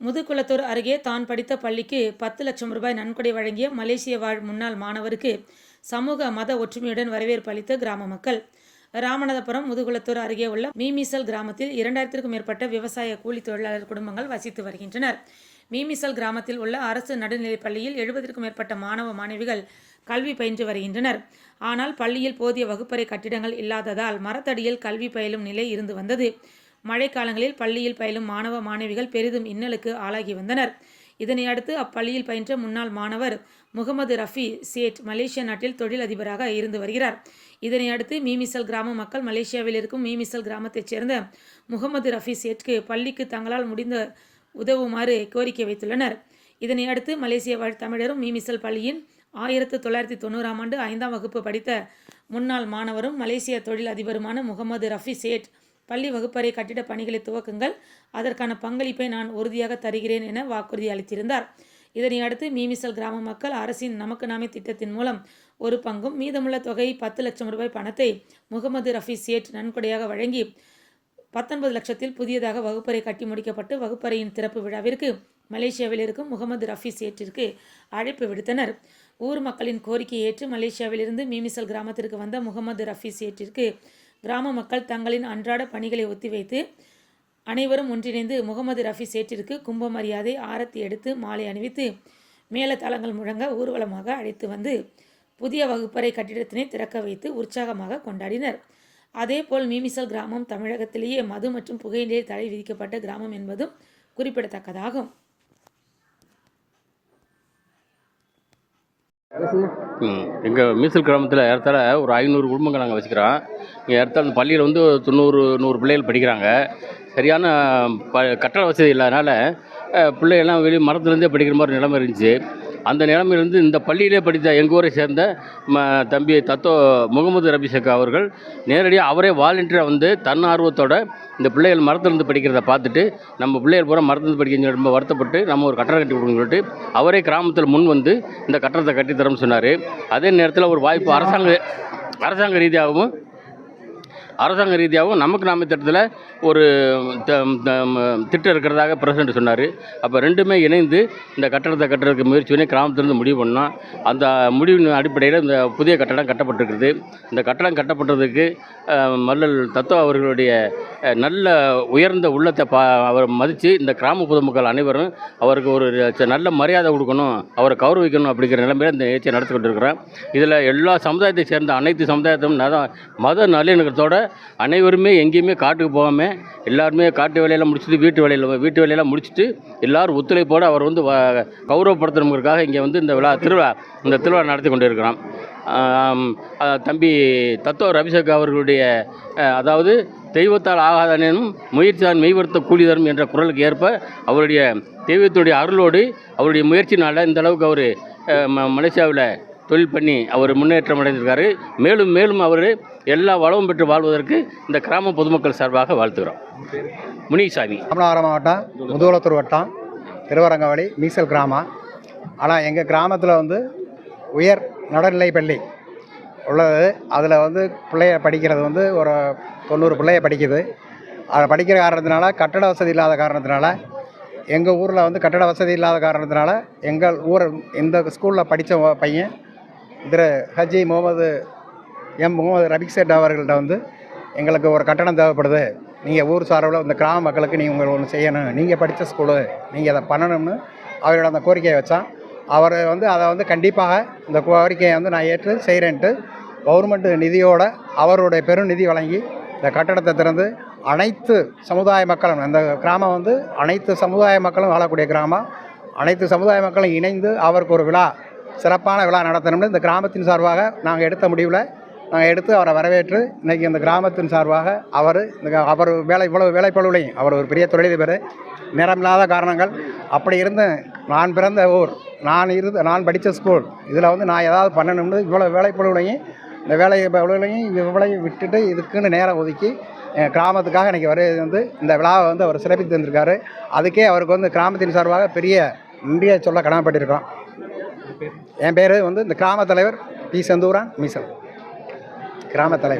முதுகுளத்தூர் அருகே தான் படித்த பள்ளிக்கு பத்து லட்சம் ரூபாய் நன்கொடை வழங்கிய மலேசிய வாழ் முன்னாள் மாணவருக்கு சமூக மத ஒற்றுமையுடன் வரவேற்பு அளித்த கிராம மக்கள். ராமநாதபுரம் முதுகுளத்தூர் அருகே உள்ள மீமிசல் கிராமத்தில் இரண்டாயிரத்திற்கும் மேற்பட்ட விவசாய கூலி தொழிலாளர் குடும்பங்கள் வசித்து வருகின்றனர். மீமிசல் கிராமத்தில் உள்ள அரசு நடுநிலைப் பள்ளியில் எழுபதற்கும் மேற்பட்ட மாணவ மாணவிகள் கல்வி பயின்று வருகின்றனர். ஆனால் பள்ளியில் போதிய வகுப்பறை கட்டிடங்கள் இல்லாததால் மரத்தடியில் கல்வி பயிலும் நிலை இருந்து வந்தது. மழைக்காலங்களில் பள்ளியில் பயிலும் மாணவ மாணவிகள் பெரிதும் இன்னலுக்கு ஆளாகி வந்தனர். இதனை அடுத்து அப்பள்ளியில் பயின்ற முன்னாள் மாணவர் முகமது ரஃபி சேட் மலேசிய நாட்டில் தொழிலதிபராக இருந்து வருகிறார். இதனை அடுத்து மீமிசல் கிராம மக்கள் மலேசியாவில் இருக்கும் மீமிசல் கிராமத்தைச் சேர்ந்த முகமது ரஃபி சேட்க்கு பள்ளிக்கு தங்களால் முடிந்த உதவுமாறு கோரிக்கை வைத்துள்ளனர். இதனை அடுத்து மலேசிய வாழ் தமிழரும் மீமிசல் பள்ளியின் ஆயிரத்து தொள்ளாயிரத்தி தொண்ணூறாம் ஆண்டு ஐந்தாம் வகுப்பு படித்த முன்னாள் மாணவரும் மலேசிய தொழில் அதிபருமான முகமது ரஃபி சேட் பள்ளி வகுப்பறை கட்டிட பணிகளை துவக்குங்கள். அதற்கான பங்களிப்பை நான் உறுதியாக தருகிறேன் என வாக்குறுதி அளித்திருந்தார். இதனை அடுத்து மீமிசல் கிராம மக்கள் அரசின் நமக்கு நாமே திட்டத்தின் மூலம் ஒரு பங்கும் மீதமுள்ள தொகை பத்து லட்சம் ரூபாய் பணத்தை முகமது ரஃபி சேட் நன்கொடையாக வழங்கி பத்தொன்பது லட்சத்தில் புதியதாக வகுப்பறை கட்டி முடிக்கப்பட்டு வகுப்பறையின் திறப்பு விழாவிற்கு மலேசியாவில் இருக்கும் முகமது ரஃபி சேட்டிற்கு அழைப்பு விடுத்தனர். ஊர் மக்களின் கோரிக்கையை ஏற்று மலேசியாவிலிருந்து மீமிசல் கிராமத்திற்கு வந்த முகமது ரஃபி சேட்டிற்கு கிராம மக்கள் தங்களின் அன்றாட பணிகளை ஒத்திவைத்து அனைவரும் ஒன்றிணைந்து முகமது ரஃபி சேற்றிற்கு கும்ப மரியாதை ஆரத்தி எடுத்து மாலை அணிவித்து மேலதளங்கள் முழங்க ஊர்வலமாக அழைத்து வந்து புதிய வகுப்பறை கட்டிடத்தினை திறக்க வைத்து உற்சாகமாக கொண்டாடினர். அதேபோல் மீமிசல் கிராமம் தமிழகத்திலேயே மது மற்றும் புகையிலே தடை விதிக்கப்பட்ட கிராமம் என்பதும் குறிப்பிடத்தக்கதாகும். ம் எங்கள் மீசல் கிராமத்தில் ஏறத்தாழ ஒரு ஐநூறு குடும்பங்கள் நாங்கள் வச்சுக்கிறோம். இங்கே ஏறத்தாழ இந்த பள்ளியில் வந்து தொண்ணூறு நூறு பிள்ளைகள் படிக்கிறாங்க. சரியான ப கட்டட வசதி இல்லாதனால பிள்ளைகள்லாம் வெளியே மரத்துலேருந்தே படிக்கிற மாதிரி நிலைமை இருந்துச்சு. அந்த நிலைமையிலிருந்து இந்த பள்ளியிலே படித்த எங்கள் ஊரை சேர்ந்த ம தம்பி தத்தோ முகமது ரபிசக்கா அவர்கள் நேரடியாக அவரே வாலண்டியராக வந்து தன் ஆர்வத்தோட இந்த பிள்ளைகள் மரத்துலேருந்து படிக்கிறத பார்த்துட்டு நம்ம பிள்ளைகள் பூரா மரத்திலிருந்து படிக்க ரொம்ப வருத்தப்பட்டு நம்ம ஒரு கட்டடம் கட்டி கொடுக்கணும்னு சொல்லிட்டு அவரே கிராமத்தில் முன் வந்து இந்த கட்டடத்தை கட்டித்தரம்னு சொன்னார். அதே நேரத்தில் ஒரு வாய்ப்பு அரசாங்க அரசாங்க ரீதியாகவும் அரசாங்க ரீதியாகவும் நமக்கு நாம திட்டத்தில் ஒரு த- திட்டம் இருக்கிறதாக பிரசிடண்ட் சொன்னார். அப்போ ரெண்டுமே இணைந்து இந்த கட்டடத்தை கட்டுறதுக்கு முயற்சி பண்ணி கிராமத்திலிருந்து முடிவு பண்ணோம் அந்த முடிவின் அடிப்படையில் இந்த புதிய கட்டடம் கட்டப்பட்டிருக்குது இந்த கட்டடம் கட்டப்பட்டதுக்கு மல்லல் தத்துவ அவர்களுடைய நல்ல உயர்ந்த உள்ளத்தை பா அவர் மதித்து இந்த கிராம பொதுமக்கள் அனைவரும் அவருக்கு ஒரு ச- நல்ல மரியாதை கொடுக்கணும் அவரை கௌரவிக்கணும் அப்படிங்கிற நிலைமையில் இந்த நிகழ்ச்சியை நடத்தி கொண்டிருக்கிறோம் இதில் எல்லா சமுதாயத்தை சேர்ந்த அனைத்து சமுதாயத்தும் மத நல்லிணக்கத்தோடு அனைவருமே எங்கேயுமே காட்டுக்கு போகாமல் எல்லாருமே காட்டு வேலையெல்லாம் முடிச்சுட்டு வீட்டு வேலையில் வீட்டு வேலையெல்லாம் முடிச்சுட்டு எல்லாரும் ஒத்துழைப்போடு அவர் வந்து வ- கௌரவப்படுத்தணுங்கிறதுக்காக இங்கே வந்து இந்த விழா திருவிழா இந்த திருவிழா நடத்தி கொண்டு இருக்கிறோம் தம்பி தத்துவ ரவிசக் அவர்களுடைய அதாவது தெய்வத்தால் ஆகாதனும் முயற்சிதான் மெய்வர்த்த கூலி தரும் என்ற குரலுக்கு ஏற்ப அவருடைய தெய்வத்துடைய அருளோடு அவருடைய முயற்சினால் இந்த அளவுக்கு அவர் மலேசியாவில் தொழில் பண்ணி அவர் முன்னேற்றம் அடைந்திருக்காரு. மேலும் மேலும் அவர் எல்லா வளமும் பெற்று வாழ்வதற்கு இந்த கிராம பொதுமக்கள் சார்பாக வாழ்த்துகிறோம். முனிசாமி. ராமநாதபுரம் மாவட்டம் முதுகுளத்தூர் வட்டம் திருவரங்கவழி மீசல் கிராமம். ஆனால் எங்கள் கிராமத்தில் வந்து உயர் நடுநிலை பள்ளி உள்ளது. அதில் வந்து பிள்ளைய படிக்கிறது வந்து ஒரு தொண்ணூறு பிள்ளைய படிக்குது. அதை படிக்கிற காரணத்தினால கட்டட வசதி இல்லாத காரணத்தினால எங்கள் ஊரில் வந்து கட்டட வசதி இல்லாத காரணத்தினால எங்கள் ஊர் இந்த ஸ்கூலில் படித்த பையன் திரு ஹஜி முகமது எம் முகமது ரபிக் சேட் அவர்கள்ட்ட வந்து எங்களுக்கு ஒரு கட்டணம் தேவைப்படுது. நீங்கள் ஊர் சார்பில் இந்த கிராம மக்களுக்கு நீங்கள் உங்களை ஒன்று செய்யணும். நீங்கள் படித்த ஸ்கூலு நீங்கள் அதை பண்ணணும்னு அவரோட அந்த கோரிக்கையை வச்சான். அவர் வந்து அதை வந்து கண்டிப்பாக இந்த கோரிக்கையை வந்து நான் ஏற்று செய்கிறேன்ட்டு கவர்மெண்ட் நிதியோட அவருடைய பெரும் நிதி வழங்கி இந்த கட்டடத்தை திறந்து அனைத்து சமுதாய மக்களும் அந்த கிராமம் வந்து அனைத்து சமுதாய மக்களும் வாழக்கூடிய கிராமம் அனைத்து சமுதாய மக்களும் இணைந்து அவருக்கு ஒரு விழா சிறப்பான விழா நடத்தணும்னு இந்த கிராமத்தின் சார்பாக நாங்கள் எடுத்த முடிவில் நாங்கள் எடுத்து அவரை வரவேற்று இன்றைக்கி இந்த கிராமத்தின் சார்பாக அவர் இந்த அவர் வேலை இவ்வளவு வேலைப்பழுவிலையும் அவர் ஒரு பெரிய தொழிலதிபர் நிறமில்லாத காரணங்கள் அப்படி இருந்து நான் பிறந்த ஊர் நான் இருந்து நான் படித்த ஸ்கூல் இதில் வந்து நான் ஏதாவது பண்ணணும்னு இவ்வளோ வேலைப்பழுவிலையும் இந்த வேலை பழுவிலையும் இவ்வளையும் விட்டுட்டு இதுக்குன்னு நேரம் ஒதுக்கி என் கிராமத்துக்காக இன்றைக்கி வர வந்து இந்த விழாவை வந்து அவர் சிறப்பித்து தந்திருக்காரு. அதுக்கே அவருக்கு வந்து கிராமத்தின் சார்பாக பெரிய நன்றியை சொல்ல கடமைப்பட்டிருக்கிறோம். என் பேர் வந்து இந்த கிராம தலைவர் பி செந்தூரான் மீசல். கிராம தலைவர்.